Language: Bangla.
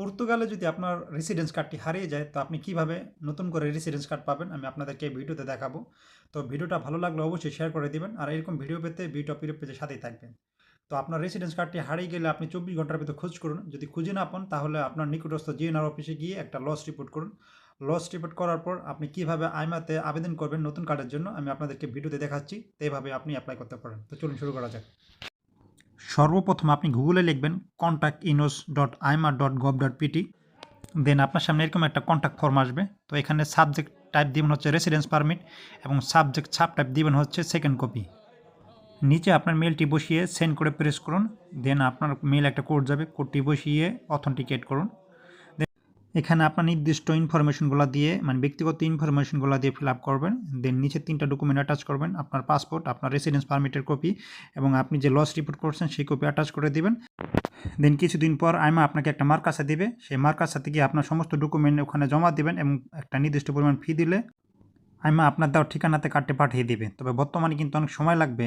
পর্তুগালে যদি আপনার রেসিডেন্স কার্ডটি হারিয়ে যায়, তো আপনি কীভাবে নতুন করে রেসিডেন্স কার্ড পাবেন? আমি আপনাদেরকে এই ভিডিওতে দেখাবো। তো ভিডিওটা ভালো লাগলে অবশ্যই শেয়ার করে দিবেন আর এরকম ভিডিও পেতে ভিডিও পিরিয়ড পেজের সাথেই থাকবেন। তো আপনার রেসিডেন্স কার্ডটি হারিয়ে গেলে আপনি চব্বিশ ঘণ্টার ভিতরে খোঁজ করুন। যদি খুঁজে না পান, তাহলে আপনার নিকটস্থ জিএনআর অফিসে গিয়ে একটা লস রিপোর্ট করুন। লস রিপোর্ট করার পর আপনি কীভাবে আইমাতে আবেদন করবেন নতুন কার্ডের জন্য, আমি আপনাদেরকে ভিডিওতে দেখাচ্ছি। তো এইভাবে আপনি অ্যাপ্লাই করতে পারেন। তো চলুন শুরু করা যাক। সর্বপ্রথম আপনি গুগলে লিখবেন contact ইনোস dot AIMA dot gov dot PT then আপনার সামনে এরকম একটা কন্ট্যাক্ট ফর্ম আসবে। তো এখানে সাবজেক্ট টাইপ দিবেন হচ্ছে রেসিডেন্স পারমিট এবং সাবজেক্ট ছাপ টাইপ দিবেন হচ্ছে সেকেন্ড কপি নিচে আপনার মেলটি বসিয়ে সেন্ড করে প্রেস করুন দেন আপনার মেল একটা কোড যাবে কোডটি বসিয়ে অথেন্টিকেট করুন। এখানে আপনার নির্দিষ্ট ইনফরমেশনগুলো দিয়ে মানে ব্যক্তিগত ইনফরমেশনগুলো দিয়ে ফিল আপ করবেন, দেন নিচে তিনটা ডকুমেন্ট অ্যাটাচ করবেন, আপনার পাসপোর্ট আপনার রেসিডেন্স পারমিটের কপি এবং আপনি যে লস রিপোর্ট করছেন সেই কপি অ্যাটাচ করে দেবেন। দেন কিছুদিন পর আইমা আপনাকে একটা মার্কাসা দিবে, সেই মার্কাসাতে গিয়ে আপনার সমস্ত ডকুমেন্ট ওখানে জমা দিবেন এবং একটা নির্দিষ্ট পরিমাণ ফি দিলে আইমা আপনার দেওয়ার ঠিকানাতে কার্ডটি পাঠিয়ে দিবে। তবে বর্তমানে কিন্তু অনেক সময় লাগবে